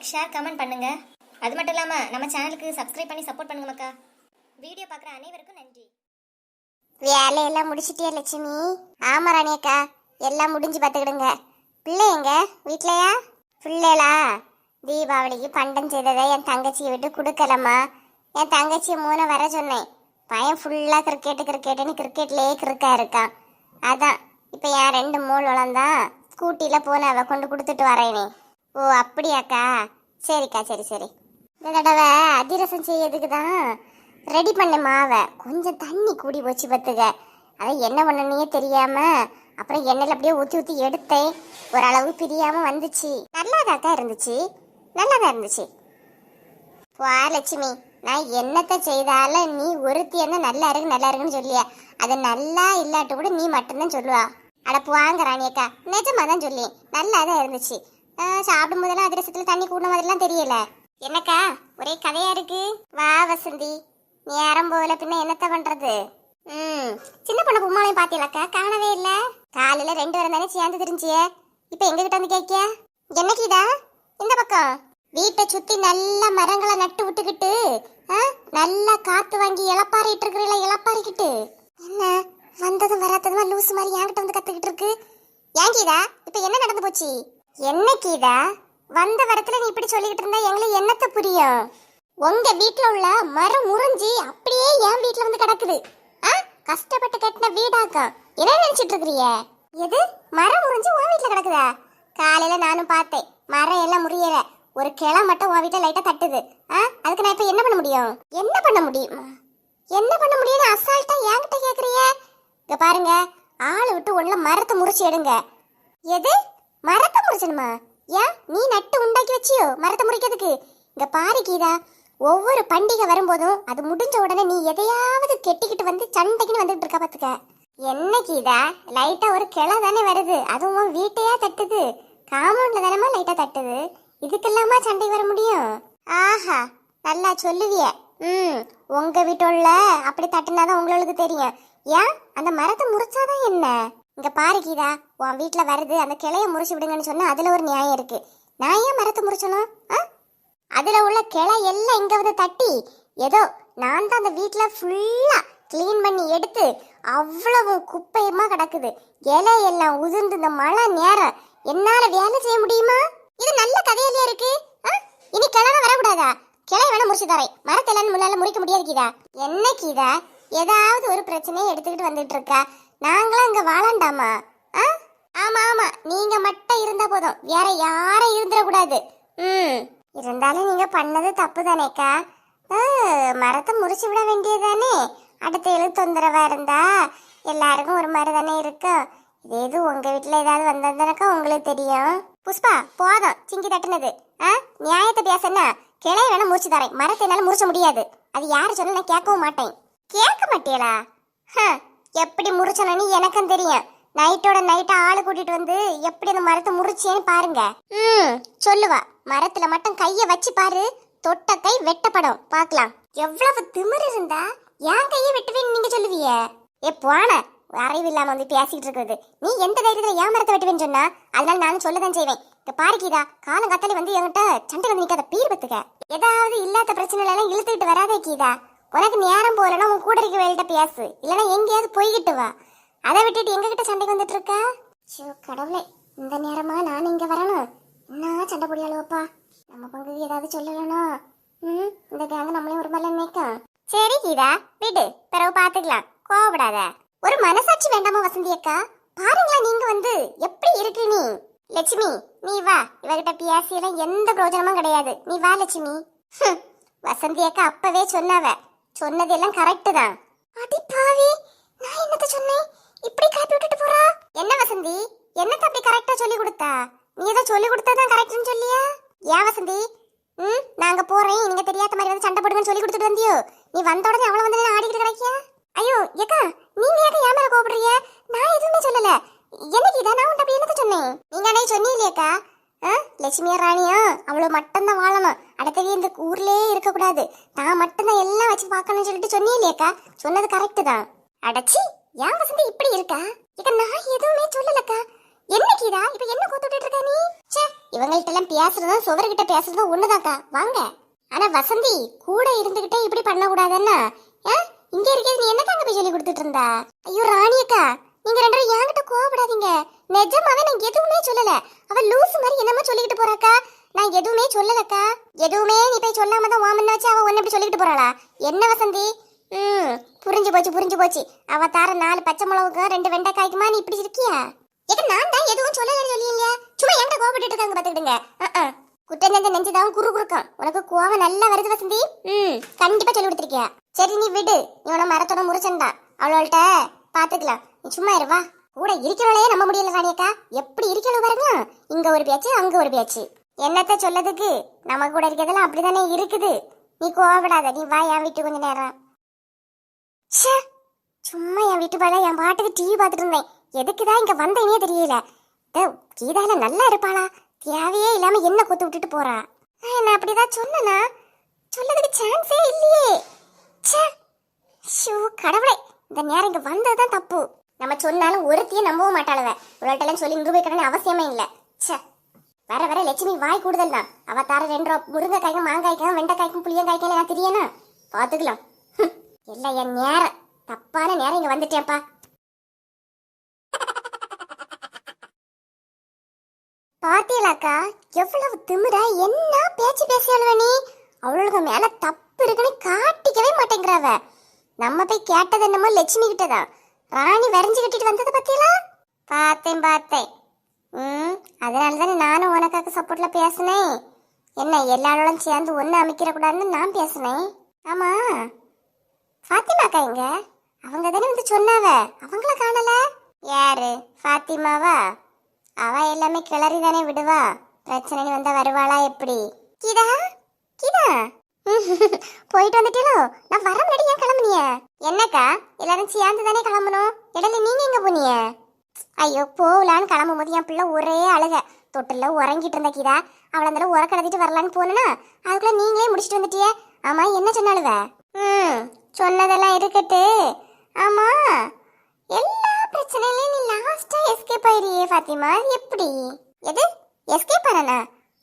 Like share comment பண்ணுங்க. அது மட்டும் இல்லாமல் நம்ம சேனலுக்கு சப்ஸ்கிரைப் பண்ணி சப்போர்ட் பண்ணுங்க மக்கா. வீடியோ பார்க்குற அனைவருக்கும் நன்றி. வேலையெல்லாம் முடிச்சிட்டியா லட்சுமி? ஆமா ராணியக்கா எல்லாம் முடிஞ்சு பார்த்துக்கிடுங்க. பிள்ளை எங்க? வீட்லயா? பிள்ளைலா? தீபாவளிக்கு பண்டம் செய்ததை என் தங்கச்சியை விட்டு கொடுக்கலம்மா. என் தங்கச்சியை மூணு வர சொன்னேன். பையன் ஃபுல்லாக கிரிக்கெட்டு கிரிக்கெட்டுன்னு கிரிக்கெட்லேயே கிறுக்கா இருக்கான். அதான் இப்போ என் ரெண்டு மூணு வளர்ந்தா ஸ்கூட்டியில் போன அவ கொண்டு கொடுத்துட்டு வரேனே. ஓ அப்படியாக்கா? சரிக்கா சரி சரி. இந்த தடவை அதிரசம் செய்யறதுக்கு தான் ரெடி பண்ண மாவை. கொஞ்சம் தண்ணி கூடி போச்சு பார்த்துக்க. அதை என்ன பண்ணனே தெரியாம அப்புறம் எண்ணெயில் அப்படியே ஊற்றி ஊற்றி எடுத்தேன். ஓரளவு பிரியாம வந்துச்சு. நல்லாதாக்கா இருந்துச்சு? நல்லாதான் இருந்துச்சு. வா லட்சுமி நான் என்னத்தை செய்தாலும் நீ ஒருத்தி என்ன நல்லா இருக்கு நல்லா இருக்குன்னு சொல்லிய. அது நல்லா இல்லாட்டு கூட நீ மட்டும்தான் சொல்லுவா. அட வாங்க ராணியக்கா. நிஜமா தான் சொல்லி நல்லா தான் இருந்துச்சு. சாப்பிடும் போதெல்லாம் அதிரசத்துல தண்ணி கூடின மாதிரிலாம் தெரியல. என்னக்கா ஒரே கதையா இருக்கு? வா வசந்தி. நேரம் போகல பின்ன என்னத்த பண்றது? ம் சின்ன பொண்ணு பொம்மாலையும் பாத்தீங்களாக்கா? காணவே இல்ல. காலையில ரெண்டு பேரும் தானே சேர்ந்து தெரிஞ்சிய. இப்ப எங்க கிட்ட வந்து கேட்க என்ன இதா? இந்த பக்கம். வீட்டை சுத்தி நல்ல மரங்களை நட்டு விட்டுக்கிட்டு நல்லா காத்து வாங்கி இளப்பாரிட்டு இருக்கிறீங்களா இளப்பாரிக்கிட்டு என்ன? வந்ததும் வராததுமா லூஸ் மாதிரி என்கிட்ட வந்து கத்துக்கிட்டு இருக்கு. ஏன் இப்ப என்ன நடந்து போச்சு? என்ன கீதா? வந்த வரத்துல நீ இப்படி சொல்லிக்கிட்டு இருந்தா எங்களுக்கு என்னத்த புரியும்? உங்க வீட்ல உள்ள மரம் முறிஞ்சி அப்படியே என் வீட்ல வந்து கிடக்குது. ஆ? கஷ்டப்பட்டு கட்டின வீடாக்கம். என்ன நினைச்சிட்டு இருக்கிறீங்க எது? மரம் முறிஞ்சி உன் வீட்ல கிடக்குதா? காலையில நானும் பார்த்தேன். மரம் எல்லாம் முறியல. ஒரு கிளை மட்டும் உன் வீட்டுல லைட்டா தட்டுது. ஆ? அதுக்கு நான் இப்ப என்ன பண்ண முடியும்? என்ன பண்ண முடியும்? என்ன பண்ண முடியும்னு அசால்ட்டா என்கிட்ட கேக்குறீங்க இங்க பாருங்க. ஆளை விட்டு ஒண்ணுல மரத்தை முறிச்சு எடுங்க. எது? மரத்தை முறிச்சணுமா? ஏன்? நீ நட்டு உண்டாக்கி வச்சியோ? மரத்தை முறிக்கிறதுக்கு? இங்க பாரு கீதா ஒவ்வொரு பண்டிகை வரும்போதும் அது முடிஞ்ச உடனே நீ எதையாவது கெட்டிக்கிட்டு வந்து சண்டைக்குன்னு வந்துட்டு இருக்க பாத்துக்க. என்ன கீதா? லைட்டா ஒரு கிளை தானே வருது. அதுவும் வீட்டையா தட்டுது. காம்பவுண்ட்ல தானமா லைட்டா தட்டுது. இதுக்கெல்லாமா சண்டை வர முடியும்? ஆஹா நல்லா சொல்லுவிய. ம் உங்க வீட்டுள்ள அப்படி தட்டுனாதான் உங்களுக்கு தெரியும். ஏன்? அந்த மரத்தை முறிச்சாதான் என்ன? இங்க பாரு கீதா உன் வீட்டுல வருது அந்த கிளைய முறிச்சு விடுங்கன்னு சொன்னா அதுல ஒரு நியாயம் இருக்கு. நான் ஏன் மரத்தை முறிச்சணும்? ஆ? அதுல உள்ள கிளை எல்லாம் இங்க வந்து தட்டி ஏதோ நான் தான் அந்த வீட்டில் ஃபுல்லா க்ளீன் பண்ணி எடுத்து அவ்வளவு குப்பையமா கிடக்குது. இலை எல்லாம் உதிர்ந்து இந்த மழை நேரம். என்னால வேலை செய்ய முடியுமா? இது நல்ல கதையிலே இருக்கு. ஆ? இனி கிழமை வரக்கூடாதா? கிளை வேணா முறிச்சு தரேன். மரத்தெல்லாம் முன்னால முறிக்க முடியாது கீதா. என்ன கீதா? ஏதாவது ஒரு பிரச்சனையை எடுத்துக்கிட்டு வந்துட்டு இருக்கா? நாங்களும் அங்க வாழண்டாமா? ஆ? ஆமா ஆமா. நீங்க மட்டும் இருந்தா போதும். வேற யாரும் இருந்துடக்கூடாது. ம். இருந்தாலும் நீங்க பண்ணது தப்பு தானேக்கா மரத்தை முறிச்சு விட வேண்டியதானே அடுத்த எழுத்து தொந்தரவா இருந்தா எல்லாருக்கும் ஒரு மாதிரி தானே இருக்கும். இது எது உங்க வீட்டுல ஏதாவது வந்ததுனாக்கா உங்களுக்கு தெரியும். புஷ்பா போதும். சிங்கி தட்டுனது. ஆ? நியாயத்தை பேசனா கிளைய வேணா முறிச்சு தரேன். மரத்தை என்னால முறிச்ச முடியாது. அது யாரு சொன்னா நான் கேட்கவும் மாட்டேன். கேட்க மாட்டியலா ஹ, எப்படி முறிச்சனு எனக்கும் தெரியும். நைட்டோட நைட்டா ஆளு கூட்டிட்டு வந்து எப்படி அந்த மரத்தை முறிச்சேன்னு பாருங்க. ம் சொல்லுவா. மரத்துல மட்டும் கைய வச்சு பாரு. தொட்ட கை வெட்டப்படும். பார்க்கலாம். எவ்வளவு திமிர் இருந்தா என் கையை வெட்டுவேன்னு நீங்க சொல்லுவீங்க? ஏ போன. அறிவு இல்லாம வந்து பேசிட்டு இருக்குது நீ எந்த தைரியத்துல ஏன் மரத்தை வெட்டுவேன்னு சொன்னா? அதனால நானும் சொல்லதான் செய்வேன். இந்த பாருக்கீதா காலம் கத்தாலே வந்து என்கிட்ட சண்டை வந்து நிக்காத பீர் பத்துக்க. ஏதாவது இல்லாத பிரச்சனை எல்லாம் இழுத்துக்கிட்டு வராதே கீதா. உனக்கு நேரம் போகலன்னா உன் கூட இருக்க வேலைகிட்ட பேசு. இல்லைன்னா எங்கேயாவது போய்கிட்டு வா. அதை விட்டுட்டு எங்ககிட்ட சண்டைக்கு வந்துட்டு இருக்க ஷோ கடவுளே இந்த நேரமா நான் இங்க வரணும். என்ன சண்டை போடியாளுவப்பா? நம்ம பங்குக்கு ஏதாவது சொல்லலனா? ம் இந்த கேங்க நம்மளையும் ஒரு மாதிரி நினைக்கும் சரி கீதா விடு. பிறகு பாத்துக்கலாம். கோவப்படாத. ஒரு மனசாட்சி வேண்டாமா வசந்தி அக்கா? பாருங்களா நீங்க வந்து. எப்படி இருக்கு நீ? லட்சுமி நீ வா. இவகிட்ட பேசியெல்லாம் எந்த பிரயோஜனமும் கிடையாது. நீ வா லட்சுமி. ஹம், வசந்தி அக்கா அப்பவே சொன்னாவ. சொன்னதெல்லாம் கரெக்ட் தான். அடி பாவி நான் என்னத்த சொன்னேன்? இப்படி கிளப்பி விட்டுட்டு போறா? என்ன வசந்தி? என்னத்த அப்படி கரெக்டா சொல்லி கொடுத்தா? நீ ஏதோ சொல்லி கொடுத்ததான் கரெக்ட்னு சொல்லியா? ஏன் வசந்தி? ம் நாங்க போறேன். நீங்க தெரியாத மாதிரி வந்து சண்டை போடுங்கன்னு சொல்லி கொடுத்துட்டு வந்தியோ? நீ வந்த உடனே அவள வந்து நான் ஆடிக்கிட்டு கிடைக்கியா? ஐயோ ஏக்கா நீங்க ஏக்கா ஏன் மேல கோபப்படுறீங்க நான் எதுவுமே சொல்லல. என்னைக்கு இதை? நான் உன்ட்ட அப்படி என்னத்த சொன்னேன்? நீங்க அன்னைக்கு சொன்னீங்களேக்கா ஆ லட்சுமியா ராணியா அவ்வளவு மட்டும்தான் வாழணும். அடுத்தது இந்த ஊர்லயே இருக்கக்கூடாது. நான் மட்டும்தான் எல்லாம் வச்சு பார்க்கணும்னு சொல்லிட்டு சொன்னீங்களேக்கா சொன்னது கரெக்ட் தான். அடச்சி ஏன் வசந்தி இப்படி இருக்கா? இத நான் எதுவுமே சொல்லலக்கா. என்ன கீதா இப்ப என்ன கூத்துட்டு இருக்க நீ? ச்சே இவங்கள்ட்ட எல்லாம் பேசுறதும் சுவர்கிட்ட பேசுறதும் ஒண்ணுதாக்கா வாங்க. ஆனா வசந்தி கூட இருந்துகிட்டே இப்படி பண்ண கூடாதுன்னா இங்க இருக்கிறது நீ என்ன தாங்க போய் சொல்லி கொடுத்துட்டு இருந்தா? ஐயோ ராணியக்கா நீங்க ரெண்டு பேரும் என்கிட்ட கோவப்படாதீங்க. நிஜமாவே நான் எதுவுமே சொல்லல. அவ லூசு மாதிரி என்னமோ சொல்லிக்கிட்டு போறாக்கா நான் எதுவுமே சொல்லலக்கா. எதுவுமே நீ போய் சொல்லாம தான் வாமன்னு வச்சு அவ ஒன்னு இப்படி சொல்லிக்கிட்டு போறாளா? என்ன வசந்தி? ம் புரிஞ்சு போச்சு புரிஞ்சு போச்சு. அவ தார நாலு பச்சை மிளகுக்கு ரெண்டு வெண்டைக்காய்க்குமா நீ இப்படி இருக்கியா? எது நான் தான் எதுவும் சொல்லலன்னு சொல்லியில்லையா சும்மா என்கிட்ட கோபப்பட்டு இருக்காங்க பாத்துக்கிடுங்க. அஹ். குட்டம் செஞ்ச நெஞ்சுதான் குறு குறுக்கம் உனக்கு கோவம் நல்லா வருது வசந்தி. ம் கண்டிப்பா சொல்லி கொடுத்துருக்கியா. சரி நீ விடு. நீ உன மரத்தோட முறிச்சண்டா அவளோள்கிட்ட பாத்துக்கலாம். நீ சும்மா இருவா கூட இருக்கிறவளையே நம்ப முடியல ராணியக்கா. எப்படி இருக்கணும் பாருங்க இங்க ஒரு பேச்சு அங்க ஒரு பேச்சு. என்னத்த சொல்லதுக்கு? நம்ம கூட இருக்கிறதெல்லாம் அப்படிதானே இருக்குது. நீ கோவப்படாத நீ வா என் வீட்டு கொஞ்ச நேரம். ச்சே சும்மா என் வீட்டு பால என் பாட்டுக்கு டிவி பார்த்துட்டு இருந்தேன். எதுக்கு தான் இங்க வந்தேனே தெரியல. டே, கீதால நல்லா இருப்பாளா? தேவையே இல்லாம என்ன கொத்து விட்டுட்டு போறா? நான் என்ன அப்படிதான் சொன்னனா? சொல்லதுக்கு சான்ஸே இல்லையே. ச்சே ஷூ கடவுளே இந்த நேரம் இங்க வந்ததுதான் தப்பு. நம்ம சொன்னாலும் ஒருத்தையும் நம்பவும் மாட்டாளவ. இவ்வளோட்டெல்லாம் சொல்லி நிரூபிக்கணும்னு அவசியமே இல்லை. ச்சே. வர வர லட்சுமி வாய் கூடுதல் தான் அவ தர ரெண்டு முருங்கைக்காய்க்கும் மாங்காய்க்கும் வெண்டைக்காய்க்கும் புளியங்காய்க்கும் எல்லாம் தெரியனா பார்த்துக்கலாம் இல்லை என் நேரம் தப்பான நேரம் இங்கே வந்துட்டேன்ப்பா. பாத்தீங்களாக்கா எவ்வளவு திமிரா என்ன பேச்சு பேசியாளுவ நீ? அவளுக்கு மேல தப்பு இருக்குன்னு காட்டிக்கவே மாட்டேங்கிறாவ. நம்ம போய் கேட்டது என்னமோ லட்சுமி கிட்டதான். ராணி வரைஞ்சு கட்டிட்டு வந்தது பத்தியலா? பார்த்தேன் பார்த்தேன் ம் அதனால தானே நானும் உனக்காக சப்போர்ட்டில் பேசினேன் என்ன எல்லாரோடும் சேர்ந்து ஒன்று அமைக்கிறக்கூடாதுன்னு நான் பேசினேன் ஆமாம் ஃபாத்திமாக்கா எங்க? அவங்க தானே வந்து சொன்னாவ. அவங்கள காணல. யாரு? ஃபாத்திமாவா? அவ எல்லாமே கிளறி தானே விடுவா பிரச்சனைன்னு வந்தா வருவாளா எப்படி? கிதா? கிதா? போயிட்டு வந்துட்டீங்களோ நான் வர முன்னாடி ஏன் கிளம்புனிய? என்னக்கா? எல்லாரும் சேர்ந்து தானே கிளம்பணும்? இடையில நீங்க எங்க போனீங்க? ஐயோ போகலான்னு கிளம்பும் போது என் பிள்ளை ஒரே அழுக. தொட்டில உறங்கிட்டு இருந்த கீதா. அவளை அந்த உறக்க கடத்திட்டு வரலான்னு போனா அதுக்குள்ள நீங்களே முடிச்சிட்டு வந்துட்டியே. ஆமா என்ன சொன்னாலுவ ம் சொன்னதெல்லாம் இருக்கட்டு. ஆமா எல்லா பிரச்சனையிலையும் நீ லாஸ்டா எஸ்கேப் ஆயிடுறியே ஃபாத்திமா. எப்படி? எது? எஸ்கேப் ஆனா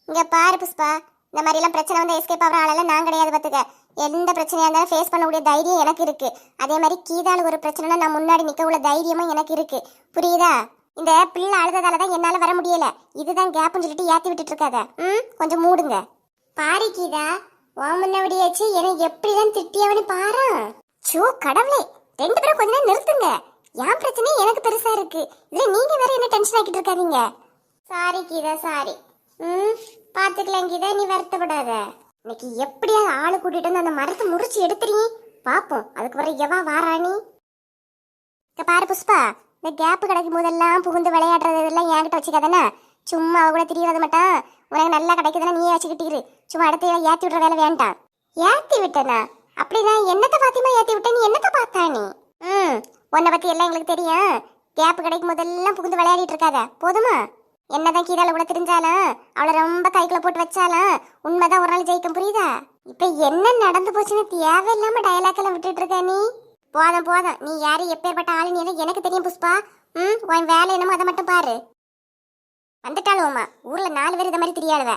இங்க பாரு புஷ்பா. இந்த மாதிரி எல்லாம் பிரச்சனை வந்து எஸ்கேப் ஆகிற ஆளெல்லாம் நான் கிடையாது பார்த்துக்க எந்த பிரச்சனையாக இருந்தாலும் ஃபேஸ் பண்ணக்கூடிய தைரியம் எனக்கு இருக்கு. அதே மாதிரி கீதால ஒரு பிரச்சனைனா நான் முன்னாடி நிற்க உள்ள தைரியமும் எனக்கு இருக்கு. புரியுதா? இந்த பிள்ளை அழுததால தான் என்னால வர முடியல. இதுதான் கேப்னு சொல்லிட்டு ஏத்தி விட்டுட்டு இருக்காத. ம்? கொஞ்சம் மூடுங்க. பாரு கீதா உன் முன்னாடியாச்சு என்னை எப்படிதான் திட்டியவனு பாரு. சோ கடவுளே ரெண்டு பேரும் கொஞ்ச நேரம் நிறுத்துங்க. என் பிரச்சனை எனக்கு பெருசா இருக்கு. இதுல நீங்க வேற என்ன டென்ஷன் ஆக்கிட்டு இருக்காதீங்க. சாரி கீதா சாரி ம்? பாத்துக்கலாம் கீதா நீ வருத்தப்படாத. இன்னைக்கு எப்படியாவது ஆளு கூட்டிட்டு வந்து அந்த மரத்தை முறிச்சு எடுத்துறீ பாப்போம். அதுக்கு வர எவா வாராணி இங்க பாரு புஷ்பா இந்த கேப் கிடைக்கும் போதெல்லாம் புகுந்து விளையாடுறது இதெல்லாம் என்கிட்ட வச்சுக்காதானே சும்மா அவ கூட தெரிய மட்டும் மாட்டான் உனக்கு நல்லா கிடைக்குதுன்னா நீயே வச்சுக்கிட்டிரு சும்மா அடுத்த ஏத்தி விடுற வேலை வேண்டாம். ஏத்தி விட்டனா? அப்படின்னா என்னத்தை பாத்தியமா ஏத்தி விட்ட? நீ என்னத்தை பார்த்தா நீ ம் உன்னை பத்தி எல்லாம் எங்களுக்கு தெரியும். கேப் கிடைக்கும் போதெல்லாம் புகுந்து விளையாடிட்டு இருக்காத. போதுமா? என்னதான் கீதால கூட தெரிஞ்சாலும் அவளை ரொம்ப கைக்குள்ள போட்டு வச்சாலும் உண்மைதான் ஒரு நாள் ஜெயிக்கும் புரியுதா? இப்ப என்ன நடந்து போச்சுன்னு தேவையில்லாம டயலாக் எல்லாம் விட்டுட்டு இருக்க நீ? போதும் போதும். நீ யாரு எப்பேற்பட்ட ஆளு நீ எனக்கு தெரியும் புஷ்பா. ம் உன் வேலை என்னமோ அதை மட்டும் பாரு. வந்துட்டாளுவோம்மா ஊர்ல நாலு பேர் இதை மாதிரி தெரியாதவ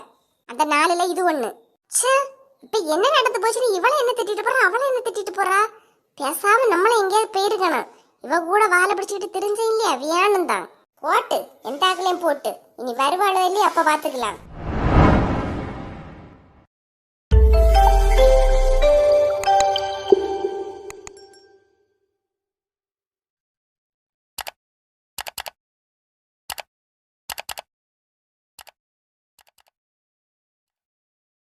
அந்த நாலுல இது ஒண்ணு. ச்சே இப்ப என்ன நடந்து போச்சுன்னு இவளை என்ன திட்டிட்டு போறா? அவளை என்ன திட்டிட்டு போறா? பேசாம நம்மள எங்கேயாவது போயிருக்கணும் இவ கூட வாழை பிடிச்சிக்கிட்டு தெரிஞ்ச இல்லையா? வியானம் தான் போட்டு எந்த ஆக்களையும் போட்டு. இனி வருவாளோ இல்லையா அப்ப பாத்துக்கலாம்.